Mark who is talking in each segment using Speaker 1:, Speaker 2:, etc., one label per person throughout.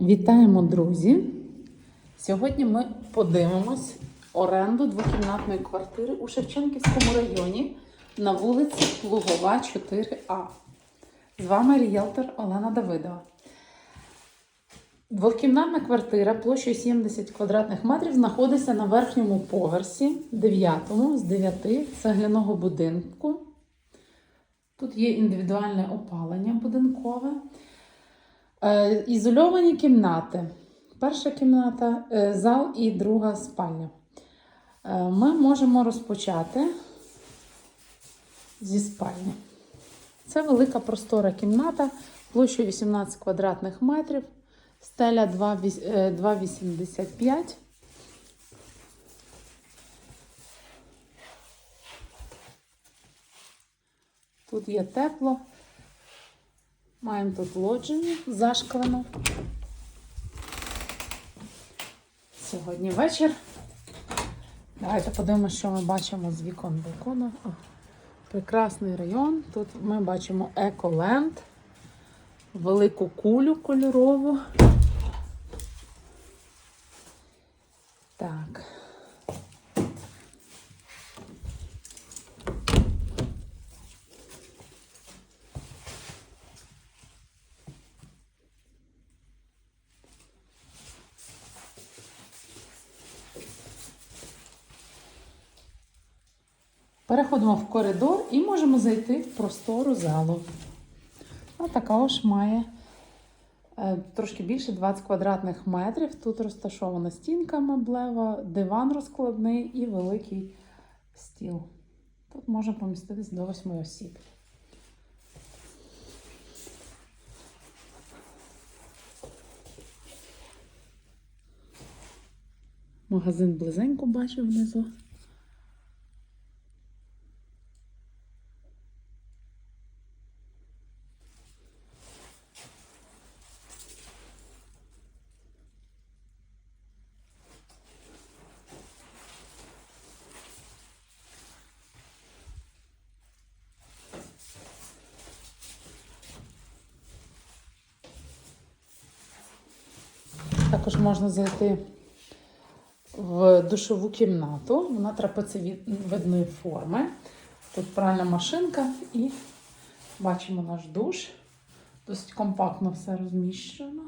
Speaker 1: Вітаємо, друзі! Сьогодні ми подивимось оренду двокімнатної квартири у Шевченківському районі на вулиці Плугова, 4А. З вами ріелтор Олена Давидова. Двокімнатна квартира площею 70 квадратних метрів знаходиться на верхньому поверсі 9 з 9 цегляного будинку. Тут є індивідуальне опалення будинкове. Е, Ізольовані кімнати. Перша кімната, е, зал і друга спальня. Е, Ми можемо розпочати зі спальні. Це велика простора кімната площею 18 квадратних метрів, стеля 2,віс- е, 2,85. Тут є тепло. Маємо тут лоджію зашклену. Сьогодні вечір. Давайте подивимося, що ми бачимо з вікон балкону. О, прекрасний район. Тут ми бачимо еколенд, велику кулю кольорову. Так. Переходимо в коридор і можемо зайти в простору залу. А така ж має е, трошки більше 20 квадратних метрів. Тут розташована стінка меблева, диван розкладний і великий стіл. Тут може поміститись до 8 осіб. Магазин близенько бачу внизу. Також можна зайти в душову кімнату. Вона трапецевидної форми. Тут пральна машинка і бачимо наш душ. Досить компактно все розміщено.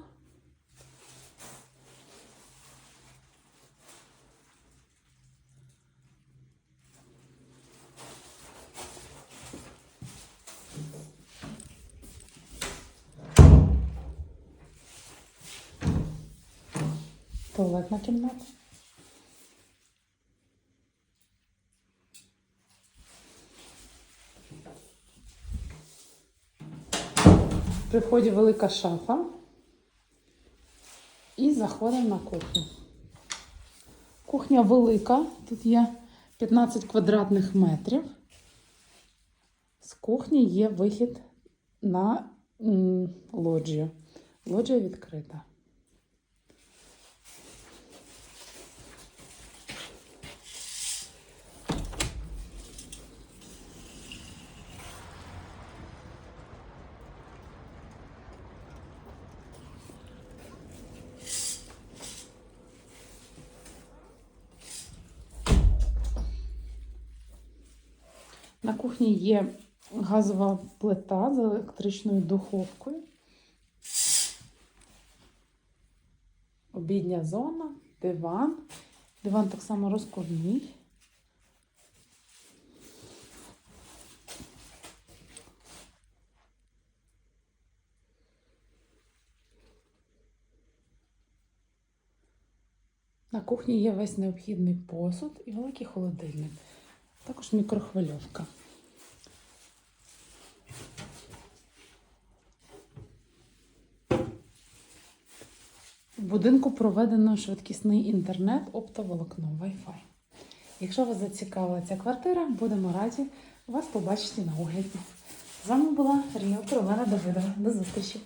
Speaker 1: Туалетна кімната. При вході велика шафа. І заходимо на кухню. Кухня велика, тут є 15 квадратних метрів. З кухні є вихід на лоджію. Лоджія відкрита. На кухні є газова плита з електричною духовкою. Обідня зона, диван. Диван так само розкладний. На кухні є весь необхідний посуд і великий холодильник. Також мікрохвильовка. Будинку проведено швидкісний інтернет, оптоволокно, Wi-Fi. Якщо вас зацікавила ця квартира, будемо раді вас побачити на огляді. З вами була Ріелтор Олена Давидова. До зустрічі!